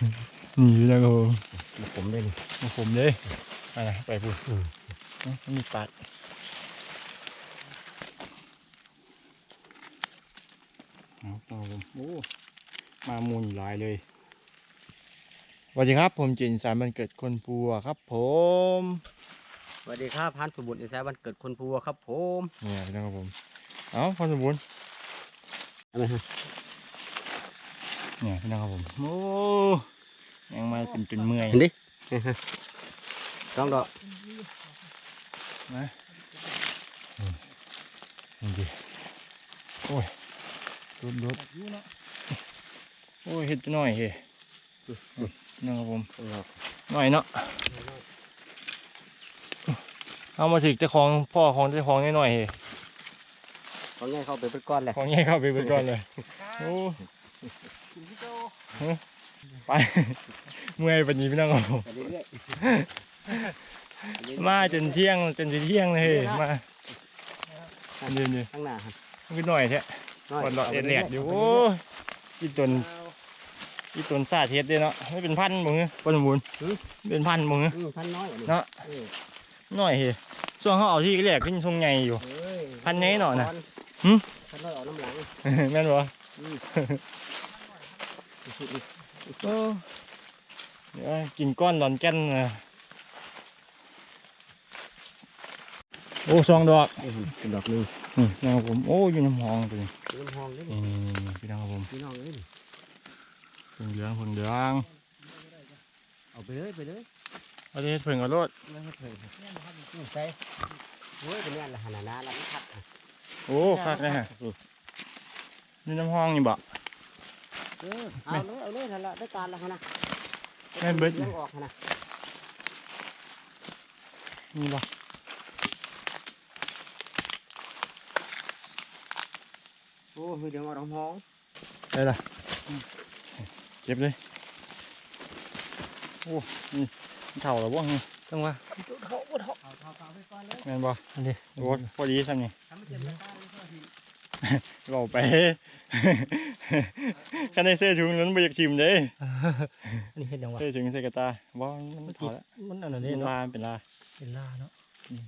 นี่อยู่นะครับผมผมได้นี่มาผมเลยไปนะไปพูดอืมเอ้ามีปัดเอาต่อผมโอ้มามูลหลายเลยสวัสดีครับ ผมจินสารบันเกิดคนปัวครับ ผมสวัสดีครับพันสมบุญอิสายวันเกิดคนพัวครับ ผมเนี่ยนะครับผม เอาพอสมบูรณ์อะไรฮะ เนี่ยพี่น้องครับผมโอ้ยังมาเป็นจนเมื่อยเห็นดิเนี่ยฮะสองดอกนะอืมนี่ดิโอ้ยรถรถโอ้ยเห็ดหน่อยเฮ้น้องครับผมหน่อยเนาะเอามาถึงเจ้าของพ่อของเจ้าของนิดหน่อยเฮ้เขาง่ายเข้าไปเป็นก้อนเลยของใหญ่เข้าไปเป็นก่อนเลยโอ้ ไป เมื่อยปันนี้พี่น้องครับผมไปเรื่อยมาจนเที่ยงจนจะเที่ยงเลยเฮ้มาเดี๋ยวนี้ๆข้างหน้าครับขึ้นหน่อยแท้น้ยก่อนหลอดเอ็ดแหลกอยู่โอ้ยอีตนอีตนซาเทสเด้เนาะไม่เป็นพันมึงปนบุญเป็นพันมึงอืมพันน้อยอันนี้เนาะเออหน่อยเฮ้ช่วงเขาเอาที่แหลกขึ้นทรงใหญ่อยู่เอ้ยพันนี้หน่อยนะหึหึพันน้อยเอาน้ำหลังแม่นบ่อืมโอ้ เดี๋ยวกินก้อนหลอนแก่นนะโอ้สองดอกเอ้ยเป็นดอกหนึงนี่นะครับผมโอ้อยู่น้ำหองตัวนี้น้ำหองเลยนี่นี่พี่น้องครับผมพี่น้องเลยเพิ่งเหลืองเพิ่งเหลืองเอาไปเลยไปเลยเอาที่เพิ่งเอารถไม่ให้เพิ่งอืมใส่โอ้ยเป็นเนี่ยละหันหน้าละมันคัดอะโอ้คักเลยฮะนี่น้ำห้องนี่บ่ เออเอาเลยเอาเลยนั่นละได้การแล้วหั่นนะแม่นเบิดลี้ยงออกหั่นนะนี่บ่โอ้ยเดี๋ยวเอาน้ำหองได้ละเก็บเลยโอ้นี่มันเท่าแล้วบ่นี่ต้องว่าเอาเท่าเท่าไปก่อนเลยแม่นบ่อันนี้โอ้พอดีซ้ำนี่ทำให้เจ็บตาเลยก็ทีเราไป คันได้เสื้อถุงนั้นบ่อยากทิมเด้นี่เห็นยังวะเสื้อถุงใส่กระตาบ่มันเท่าแล้วมันอันนั้นเป็นี่นเนาะลาเป็นลาเป็นล่าเนาะอืม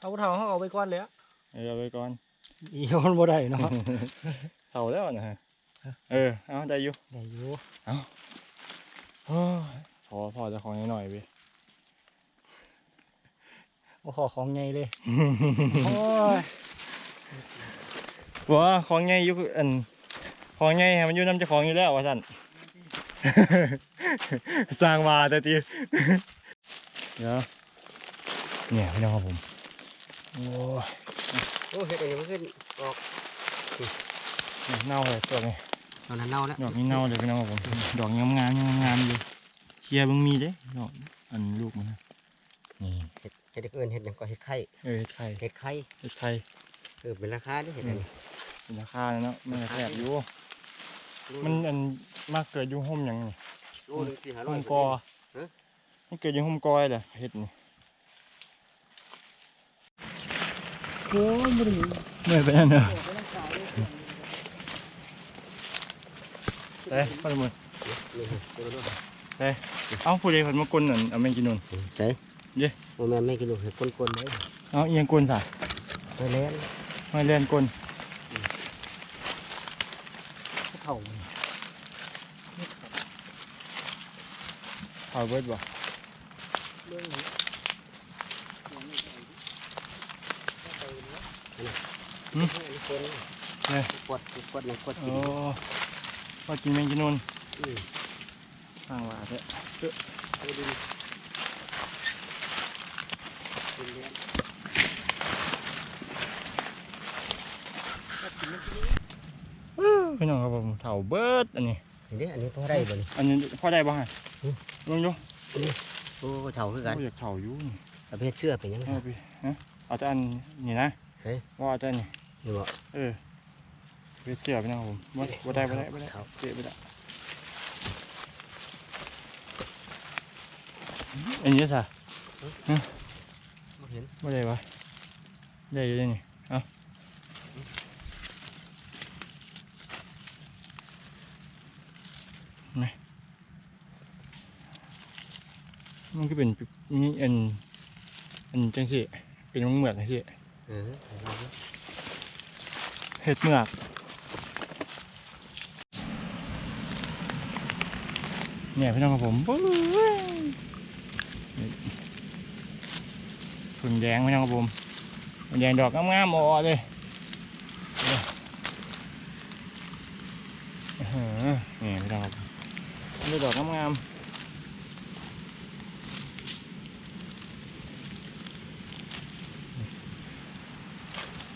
เอาเท้าเขาเอาไปก้อนเลยอะเออเอาไว้ก่อนอีมันบ่ได้เนาะเท่าแล้วนะฮะเออเอาได้อยู่ได้อยู่โอ้ยพอพอจะของนิดหน่อยพี่บ่ขอของใหญ่เลยโอ้ย ว่าของใหญ่อยู่อันของใหญ่ให้มันอยู่น้ำเจ้าของอยู่แล้วว่าสั่นสร้างมาแต่ตีเดี๋ยวเนี่ยพี่น้องครับผมโอ้ยโอ้เห็ดอันนี้มันขึ้นออกเน่าเลยตัวนี้ตอนนั้นเน่าแล้วดอกนี้เน่าเลยพี่น้องครับผมดอกงามงามงามงามๆอยู่เคลียร์เบิ่งมีเด้ดอกอันลูกมันนะนี่เห็ดเห็ดเอินเห็ดหยังก็เห็ดไข่เออเห็ดไข่เห็ดไข่เห็ดไข่เออเป็นราคาดิเห็ดอันนี้ เป็นราคาแล้วเนาะมันก็แซ่บอยู่ มันอันมากเกิดอยู่ห่มหยังนี่โลหนึงสี่ห้าร้อห่ยมกอฮะมันเกิดอยู่ห่มกอยเลยเห็ดนี่โอ้ยบ่ได้เมื่อยไปนั่นเนอะเอ้ยพ่อสมุนนี่ฮะตัวละเอาผู้ใดเพิ่นมากลนั่นเอาแมงกินนุ่นใช่เย้โมแม่นไม่กินลูกเห็ดก้นๆเลยเอาเอียงกลซะไปเล่นไม่เล่นกล เท่าเอาเบิดบ่อันนี้คนกดกดหยังกดกิโอ้นพอกินแมงกินนุ่นอืมข้างว่าเถอะ เอาดินดินเลี้ยง พี่น้องครับผมเฒ่าเบิดอันนี้เดี๋ยวอันนี้พอได้บ่นี่อันนี้พอได้บ่ฮะอืมลองดูโอ้เฉาคือกันโอ้อยากเฒ่าอยู่นี่ประเภทเสื้อเป็นยังไงเอาไปฮะเอาแต่อันนี่นะเฮ้ยว่าเอาแต่อันนี่นี่บ่เออไปเสียพี่น้องครับผมบ่บ่ได้บ่ได้บ่ได้ครับเจ๊บ่ได้อันนี้ซะบ่เห็นบ่ได้วะได้อยู่เลยนี่เอา นะมันก็เป็นนี่อันอันจังสิเป็นมังเหมือกนะสิเห็ดเหมือกเนี่ยพี่น้องของผมฝุ่นแดงพี่น้องของผมแดงดอกงามๆอ่อเลย นี่ดอกงามๆ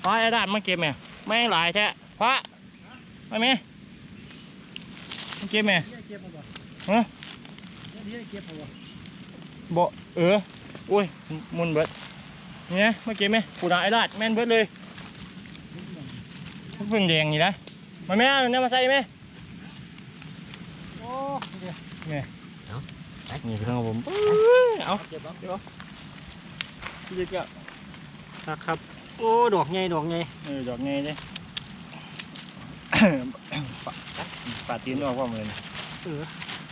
พอไอ้ด้านมาเก็บแม่ไม่หลายแท้พระไปไหมมาเก็บแม่เก็บมบ่ฮะเดี๋ยวเก็บมาบ่บ่เอออุ้ยมุนเบิดเนี่นะมาเก็บไหมปูดาไอ้ลาดแม่นเบิดเลยเพิ่งแดงนี่นะมาแม่เนี่ยมาใส่ไหม โอ้เดี๋ยว นี่พี่น้องครับผมเอ้ยเอาเก็บบ่พี่เจ๊เจ้าครับครับ โอ้ ดอกใหญ่ดอกใหญ่เออดอกไงเด้ปาปาดตีนออกว่าเหมือนเออ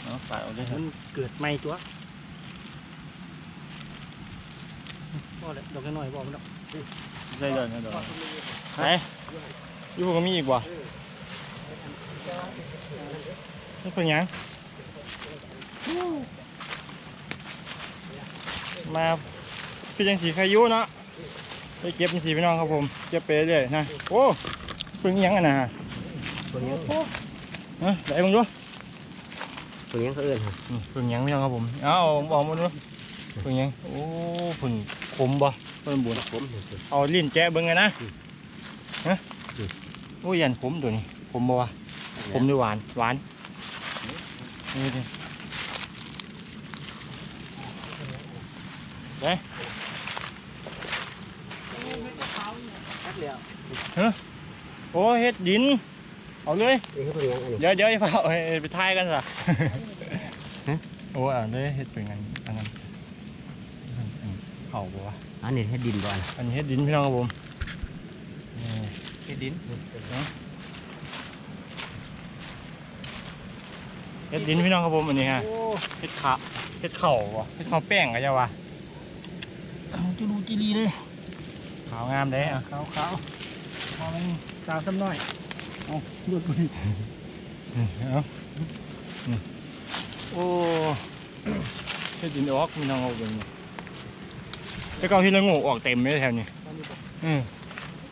เนาะปาดออกได้ครัมับนเกิดใหม่ตัวบ่เลยดอกน้อยๆบ่มันดอกได้ดอกนะดอกไหนอยู่พวกก็มีอีกว่ะนี่เป็นหยัง มาพี่จังสีขยุเนาะไปเก็บจังสีพี่น้องครับผมเก็บไปเรื่อยๆนะโอ้เพิ่งอิหยังอะนะตัวนี้เฮ้ยไหนมึงดูตัวนี้เขาเอื้อนฮะอืมเพิ่งอิหยังพี่น้องครับผมเอาบอกมาดูเพิ่งอิหยังโอ้เพิ่งขมบ่เพิ่งบุญผมเห็นสิเอาลิ้นแจ้เบิ่งไงนะอืมฮะอืมโอ้ยยันขมตัวนี้ขมบ่วะขมด้วยหวานหวานนี่ ไปตัดแล้วโอ้เฮ็ดดิน เอาเลย นี่เขาเป็นยังไงนี่เดี๋ยวเดี๋ยวไอ้เฝ้าเอ้ยไปทายกันซะฮะโอ้อ่าเลยเฮ็ดเป็นไงอันนั้นอันอันเผาบ่วะอันนี้ให้ดินบ่อนอันนี้เฮ็ดดินพี่น้องครับผมนี่ให้ดินเฮ็ดดินพี่น้องครับผมอันนี้ฮะโอ้เฮ็ดขาเฮ็ดเข่าบ่เฮ็ดข้าวแป้งก็จะว่า จุลูจิลีเลยขาวงามเด้อะขาวขาวพอมันสาวซ้ำน้อยเอาหยุดไปนี่เอานี่โอ้เฮ็ดดินออกพี่น้องเอาเบิ่งนี่แต่เก่าที่ละโงูออกเต็มเลยแถวนี้อือ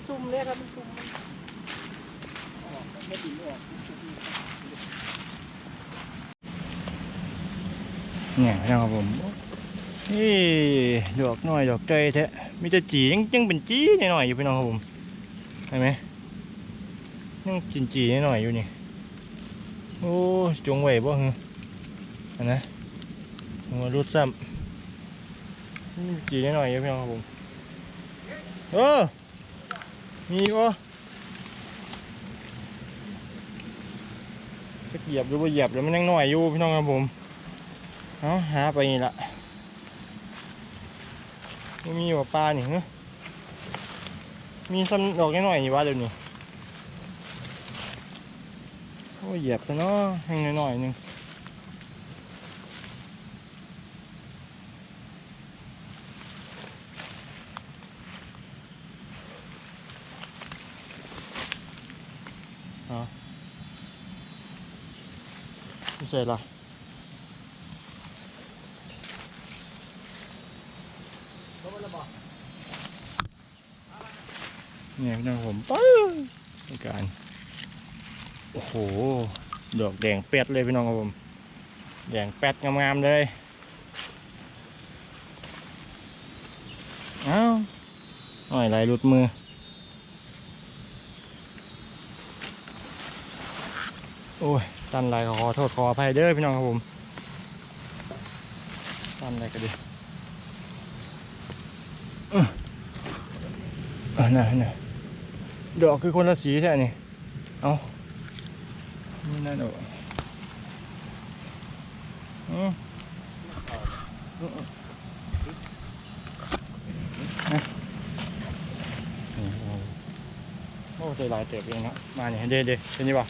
ซุ่มเลยครับมันซุ่มมันออกไม่ติดออกเนี่ยพี่น้องครับผม นี่ดอกน้อยดอกใจแท้มีแต่จียังยังเป็นจีหน่อยๆอยู่พี่น้องครับผมเห็นไหมยังกินจีหน่อยๆอยู่นี่โอ้จงไว้บ่ฮึอันนะมารุดซ้ำจีหน่อยๆอยู่พี่น้องครับผมเออมีบ่จะเหยียบหรือว่าเหยียบแล้วมันยังหน่อยอยู่พี่น้องครับผมเอาหาไปนี่ละ ไม่มีว่าปลานี่เหรอมีซ้ำดอกน้อยๆนี่วะเดี๋ยวนี้โอ้เหยียบซะเนาะแห้งน้อยๆหนึงเอาไม่ใช่ละ เนี่ยพี่น้องผมป้าในการ โอ้โห ดอกแดงเป็ดเลยพี่น้องครับผม แดงเป็ดงามๆเลย เอ้าหน่อยไหลหลุดมือโอ้ยตันไหลขอโทษขออภัยเด้อพี่น้องครับผมตันไหลก็ดีเอออ่า น่ะน่ะดอกคือคนละสีแท้นี่เอานี่นั่นโอ้อืมอืมอืมนะนี่เอาโอ้ใจหลายเติบเองเนาะมาเนี่ยเด็ดเด็ดเป็นยังไง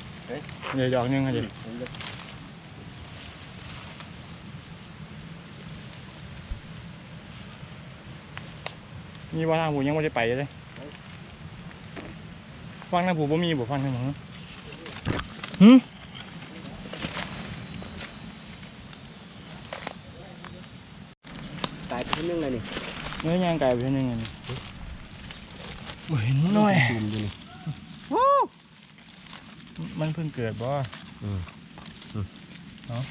เดี๋ยวดอกหนึงเดี๋ยวมีว่าทางผูยังไม่ได้ไปเลย ฟังทางผูบ่มีบ่ฟังทางหนูหืมตายไปทีนึงเลยนี่เนื้อย่างไก่ไปเท่านึงอันนี้บ่เห็นหน่อยตุ่มอยู่นี่มันเพิ่งเกิดบ่อืมเนาะ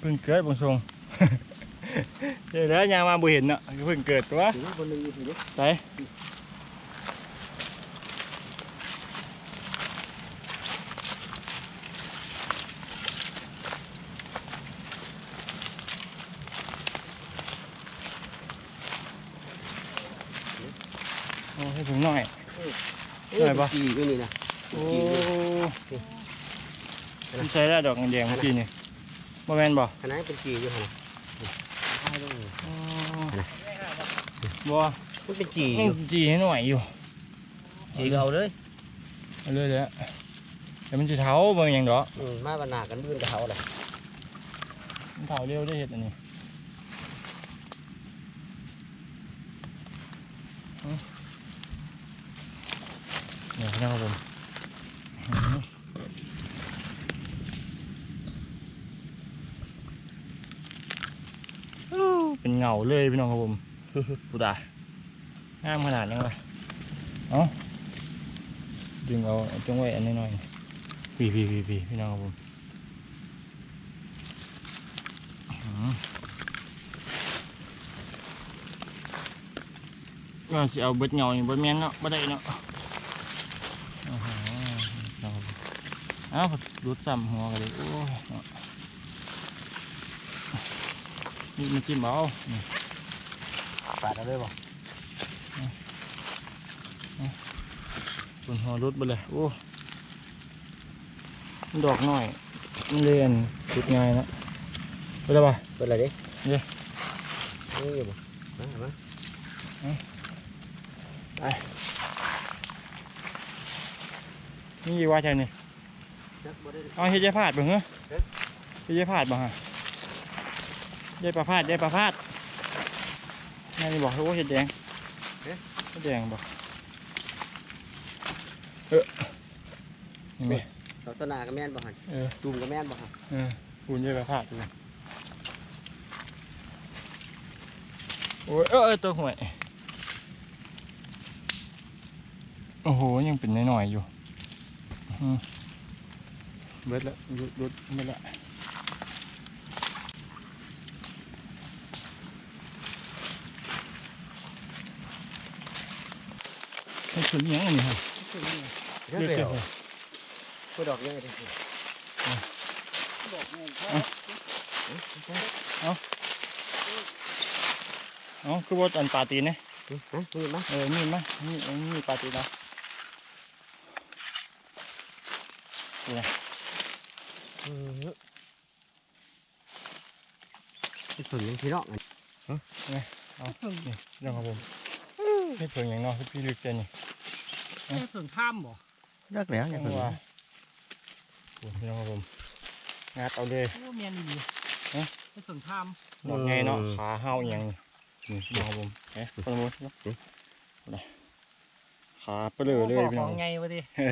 เพิ่งเกิดบางทรงเดี๋ยวแล้วยางมาบ่เห็นเนาะเพิ่งเกิดตัวถึงคนหนึงอยู่ทีนี้ใส่โอ้ให้ถึงหน่อย ได้ปะจีอยู่นี่นะโอ้จีอยู่มันใช้ได้ดอกแดงๆเมื่อกี้นี่บ่แม่นบ่ขนาดเป็นจีอยู่ขนาดให้ลงนี่อ๋ออะไรบ่มันเป็นจีอยังยู่จีให้หน่อยอยู่จีก็เอาเลยเอาเลยเลยแต่มันจะเท้าเบิ่งหยังดอกอืมมาบรรณากันบื้นกับเขาเลยมันเท้าเร็วได้เห็ดอันนี้อืมเนี่ยพี่น้องครับผมเป็นเงาเลยพี่น้องครับผมกูดาง่ามขนาดนั้นวะเอ้าดึงเอาเอาจงไว้อันนี้หน่อยพี่พี่พี่พี่พี่น้องครับผมก็สิเอาเบิดเงานี่เบิดแม่นเนาะบ่ได้เนาะโอ้โหพี่น้องครับผม เอ้าวรุดซ้ำหัวกันเลยโอ้ยเนาะนี่มาจิ้มเอานี่ปาดเอาเลยบ่บนหัวรถไปเลยโอ้มันดอกหน่อยมันเรียนติดง่ายนะไปแล้วป่ะเปิดอะไรดิเดี๋ยวนี่อยู่บ่มามานี่ยี่ว่าใช่นี่จักบ่ได้ เอาเฮ็ดยายพาดบ่เหรอเอ๊ะเฮ็ดยายพาดบ่ฮะยายปลาพาดยายปลาพาดแม่นี่บอกว่าเฮ็ดแดงเฮ็ดแดงบอกเออนี่ไหมดอกตะนากับแม่นบ่หันเออตุ่มกับแม่นบ่หันเออคุณยายปลาพาดดูโอ้ยเออเออตัวห่วยโอ้โหยังเป็นน้อยๆอยู่อืม เบิดแล้วรุดรุดเบิดแล้วมันขึ้นยังอันนี้ฮะเดี๋ยวเลือกเดี๋เจ้ายวพูดดอกยังไงดิบอกไงครับเอ๋อคือว่าอันปลาตีนเนี่ยฮะนี่มาเออมีดมั้ยมีดมีดปลาตีนเอา อืมที่ตุ่มยังพี่น้องอันเอานี่เรื่องของผมให้เพิ่งอย่างเนอกพี่ลึกเจนนี่แค่ถึงข้ามบ่เลิกแล้วเนี่ยยังว่าโอ้พี่น้องครับผมงัดเอาเลยโอ้เมียนดีฮะแค่ถึงข้ามดอกไงเนาะขาเห่าอหย่างนี่พี่น้องครับผมเอ๊ะคนมุดเนาะ อะไรขาเปลือเลยพี่ขน้อองงไงวะดิเอ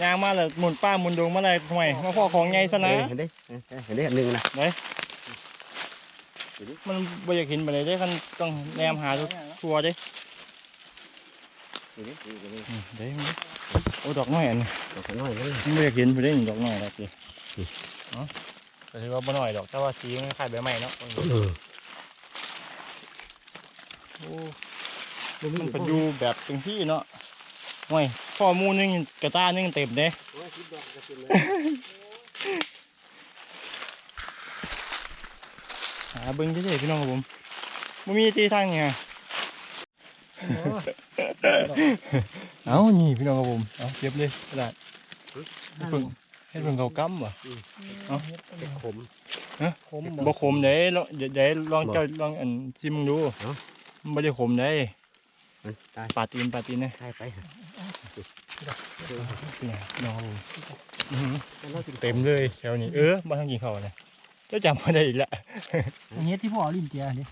อย่างมาเลยหมุนป้าหมุนดงมาเลยทำไมมาพ่อของไงซะนะเห็นดิเห็นดิอันหนึ่งนะมันบ่อยากเห็นไปเลยได้คันต้องแนมหาทุกทัวร์เด้เห็นดิเห็นดิอืมเด้มันโอ้ดอกน้อยอันนี้ดอกน้อยเลยมันบ่อยากเห็นไปได้ดอกน้อยดอกเดียวเนาะแต่ถือว่าบ่น้อยดอกแต่ว่าสีมันคล้ายใบไม้เนาะเออโอ้มันเป็นอยู่แบบจังที่เนาะ โอ้ยข้อมูลนึงกระต้านึงเต็มเด้โอ้ยคิดดอกจะเป็นเลยหาเบิ่งเฉยๆพี่น้องครับผมบ่มีที่ทางนี่ไงเอ้านี่พี่น้องครับผมเอาเก็บเลยกระดาษเฮ็ดเพิ่งเฮ็ดเพิ่งเขากำบ่เอ้าเป็นขมคมบ่ขมเด้ลองเดี๋ยวเดี๋ยวลองบ่เจ้าลองอันชิมมึงดูเอ้ามันบ่ได้ขมเด้มันตาย ปลาตีนปลาตีนเด้ตายไปฮะพี่น้องครับผมอื้อหือแล้วเราจะเต็มเลยแถวนี้เออมาทางกินข้าวเลยเจ้าจำมาได้อีกแล้วอันนี้ที่พ่อลิ้นเจียนี่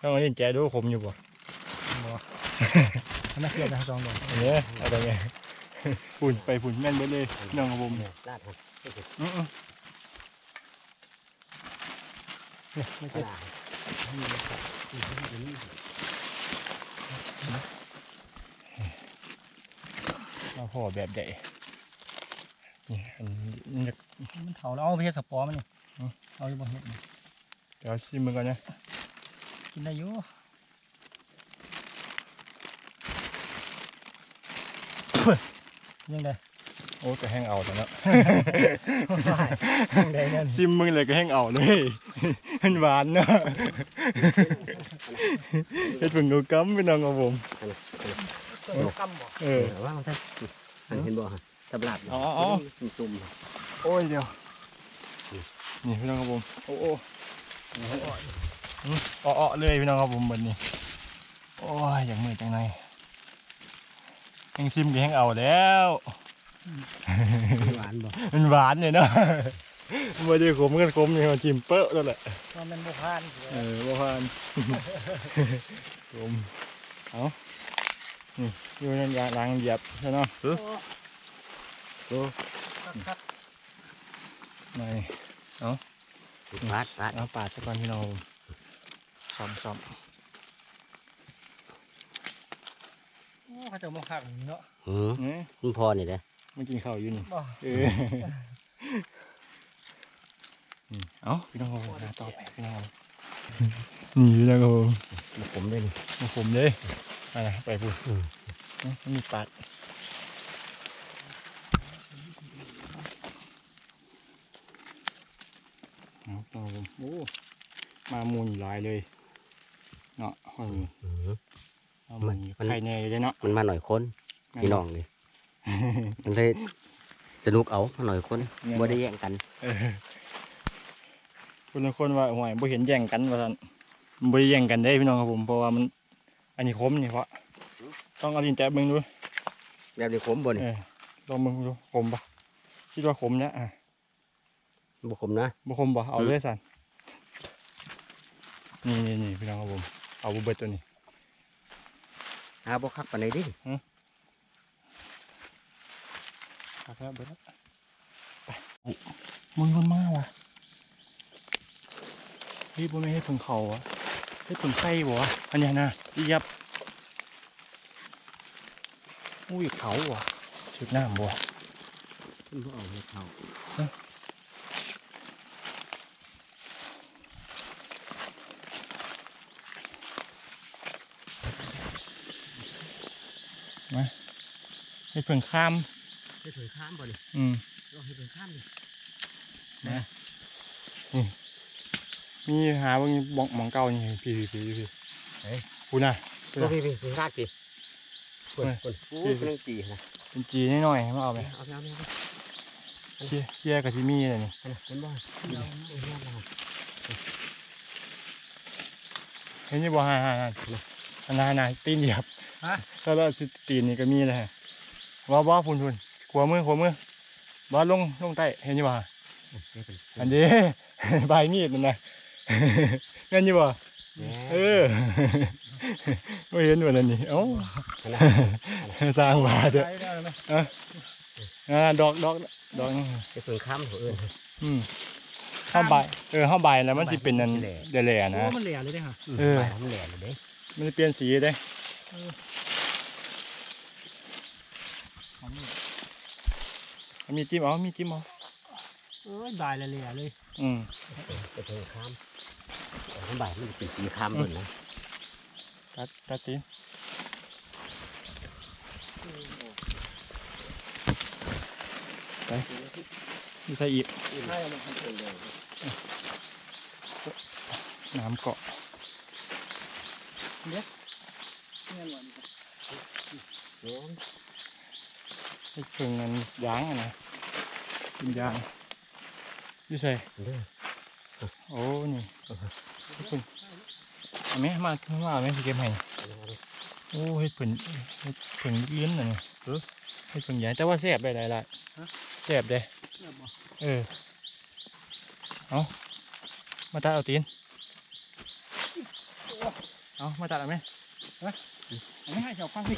ต้องมาเล่นแจดูขมอยู่บ่บ่อันนั้นเกี่ยวกับสองดอกอันนี้เอาได้ไหมฝุ่นไปฝุ่นแม่นเบิดเลยน้องครับผมเนี่ยลาดครับอื้อๆเนี่ยไม่ขใช่นาด มาห่อแบบใดนี่อันนี้จะมันเถาแล้วเอาไปเฮ็ดสปอร์มันนี่อืมเอาอยู่บ่เฮ็ดนี่เดี๋ยวชิมมันก่อนนะกินได้อยู่ยังไง โอ้ก็แห้งเอาแต่เนาะยังไงนั่นซิมมึงเลยก็แห้งเอาเลยมันหวานเนาะเฮ็ดเพิ่งดูกัมพี่น้องครับผมตัวกำบ่เอเอออว่ามันใช่หันเห็นบ่ฮะสำหรับอ๋ออ๋อจุ่มๆครับโอ้ยเดี๋ยวนี่พี่น้องครับผมโอ้โอ้อ้อๆเลยพี่น้องครับผมเหมือนนี่โอ้ยอย่างมือจังไงแห้งซิมก็แห้งเอาแล้ว หวานบ่มันหวานเนี่ยเนาะไม่ได้ขมกันขมเนี่ยมันจิ้มเป๊ะแล้วแหละว่ามันบ่พานเออว่าพานขมเอานี่อยู่ในยางล้างเหยียบใช่เนาะโอ้คักไม่ปาดปาดเอาปาดสักก่อนพี่น้องซ้อมซ้อมๆโอ้เขาจะมาคักอย่างนี้เนาะหืมเนี่ยคุณพ่อนี่เด้อ มันกินข้าวอยู่นี่บ่ เออนี่เอาพี่น้องครับผมหาต่อไปพี่น้องครับนี่พี่น้องครับผมมาผมด้วยนี่มาผมเลยไปนะไปพูดอืมนี่มีปาดเอาต่อผมโอ้มามูลหลายเลยเนาะห้อยหืมมามูลมัน ไข่แน่อยู่เลยเนาะมันมาหน่อยคนพี่น้องนี่ มันเลยสนุกเอามาหน่อยคนบ่ได้แย่งกันเออคนละคนว่าห่วยบ่เห็นแย่งกันว่าซั่นมันบ่ได้แย่งกันได้พี่น้องครับผมเพราะว่ามัน อันนี้คมนี่เพราะต้องเอาดินแตะเบิ่งดูแบบนี้ผมบ่นี่เออลองเบิ่งดูคมปะคิดว่าคมเนี่ยอะบ่คมนะบ่คมปะเอาเลยสันนี่นี่นี่พี่น้องครับผม เอาบุเบิดตัวนี้หาบ่คักปานใดดิ ครับแล้วเบิดแล้วไปอุ๊ยมึงมันมากว่ะเฮ้ยบ่ไม่นให้ผงเขาอะให้ผงไข่บ่วะอันเนี้ยนะอียับอุ้ยเขาว่ะชุดน้ำบ่วะมันบ่เอาให้เขาให้ผงข้าม ให้ถึงข้ามบ่นี่อืมเราให้ถึงข้ามนี่นะนี่มีหาว่ามีบองหมองเก่านี่พี่พี่พี่พี่เฮ้ยคุณน่ะโอ้พี่พี่พี่รากพี่คนคนโอ้ยเรื่องจีนะเป็นจีนิดหน่อยๆมาเอาไปเอาไปเอาไปเอาไปเชี่ยเชี่ยกับชิมี่เลยนี่เอาไปเป็นบ่เอาเอาเอาเอาเห็นนี่บ่ฮ่าฮ่าฮ่าอันนั้นนะตีนเหยียบฮะถ้าเราสิตีนนี่ก็มีเลยฮะว่าบ่พุ่นพุ่น ขวามือขวามือบ่ลงลงใต้เห็นนี่บ่เอาไปอันนี้ใบมีดนั่นนะเห็นนี่บ่เออไม่เห็นว่านั่นนี่เอ้าสร้างมาเถอะใช้ได้ไหมอ่าดอกดอกดอกนี่ไปถึงข้ามหัวเอิญอืมเข้าใบเออเข้าใบแล้วมันสิเป็นนั่นมันสิแหล่เดล่ๆโอ้นะมันเหลี่ยเลยเด้อค่ะเออไปทำแหล่เลยเด้มันจะเปลี่ยนสีได้ของนี่เอา มีจิ้มเอามีจิ้มเอาเอ้ยบายละเหลี่ยเลย อืมไปถึงข้ามข้ามบ่ายมันเป็นสีข้ามเลยนะตัดตัดตีนไปมีใส่อีกใช่มันเป็นเลยน้ำเกาะเนี่ยหวาน ให้เพิ่งมันยางอะนะกินยางอยี่ใส่โอ้นี่ให้เพิ่งเอาไหมมามาเอาไหมเก็บให้โอ้เฮ็ดเพิ่นเฮ็ดเพิ่งเลี้ยนน่ะนี่เออเฮ็ดเพิ่งใหญ่แต่ว่าแซ่บได้หลายละแซ่บเด้เออเอามาตัดเอาตีนเอามาตัดเอาไหมเอาไหมให้เจ้าฟังดิ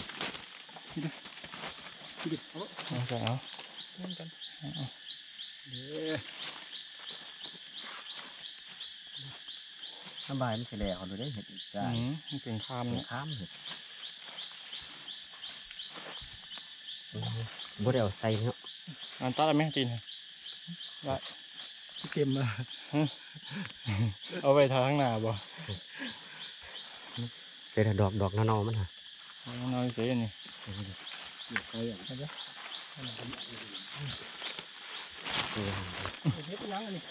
ดิเอาเอาใส่เอาเล่นกันเอาเด้อสบายมันสิแลเขาดูได้เห็ดอีกได้อืมมันเป็นคามเป็นเนาะข้ามเห็ดบ่ได้เอาใส่เนาะอันตัดอะไรไหมตีนเต็มเลยเอาไปทางข้างหน้าบ่ใส่แต่ดอกดอกเนาๆมันฮะเอาน่อยสิอันนี่ เดี๋ยวใครอะเอาเด้อเออเอาเฮ็ดยังอันนี้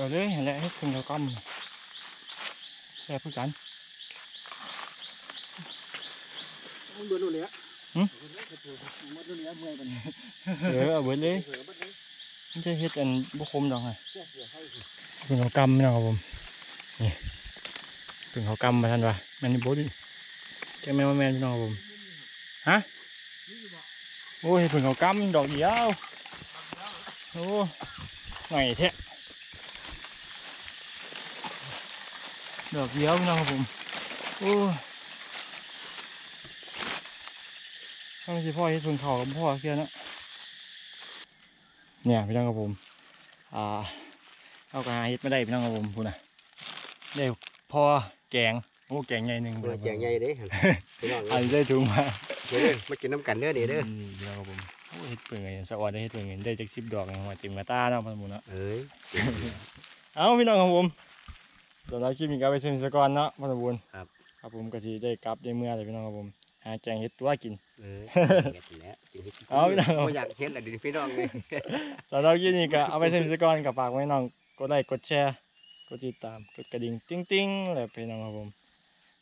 เอาเลยเห็นแล้วให้คุณเขากำแค่พูดกันมันเบื่อนู่นเลยอะหึมันเบื่อนู่นเลยเมื่อยปานนี้เออเอาเบิดเลยเผื่อบัดนี้มันจะเฮ็ดอันบุคมดอกไงเสียเสียให้สิเป็นเขากำนะครับผมนี่เป็นเขากำมาทันวะแมนนี่บดแกแมนว่าแมนพี่น้องครับผม ฮะโอ้ยเป็นเขากำดอกเดียวโอ้ไงแท้ดอกเดียวพี่น้องครับผมโอ้ต้องสิพ่อเฮ็ดเพิ่งเขากับพ่อเคียเนาะเนี่ยพี่น้องครับผมอ่าเอากระหาเฮ็ดไม่ได้พี่น้องครับผมพูดนะได้พอแกงโอ้แกงใหญ่หนึ่งเบิ่งแจงใหญ่เด้หั่นพี่น้องอัเอ้นยได้ถุงมา เด้อมากินน้ำกันเด้อนี่เด้อนี่พี่น้องครับผมโอ้เฮ็ดเปลืองไงสะออนได้เฮ็ดเปลืองไงได้จากสิบดอกเองว่าเต็มกระตาเนาะพันหมูเนาะเอ้ยเอาพี่น้องครับผมสำหรับคลิปนี้ก็ไปเซ็นสกอนเนาะพันหมูครับครับผมก็สิได้กลับได้เมื่อเลยพี่น้องครับผมหาแกงเฮ็ดตัวกินเอ้ยเฮ็ดแล้วกินเฮ็ดเอาพี่น้องบ่อยากเฮ็ดแล้วดิพี่น้องเลยสำหรับคลิปนี้ก็เอาไปเซ็นสกอนกับฝากไว้น้องกดไลค์กดแชร์กดติดตามกดกระดิ่งติ้งติ้งๆแล้วพี่น้องครับผม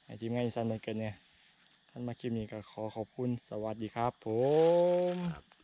ให้ทีมงานอีสันเหมือนกันเนี่ย ท่านมาคลิปนี้ก็ขอขอบคุณสวัสดีครับผมครับ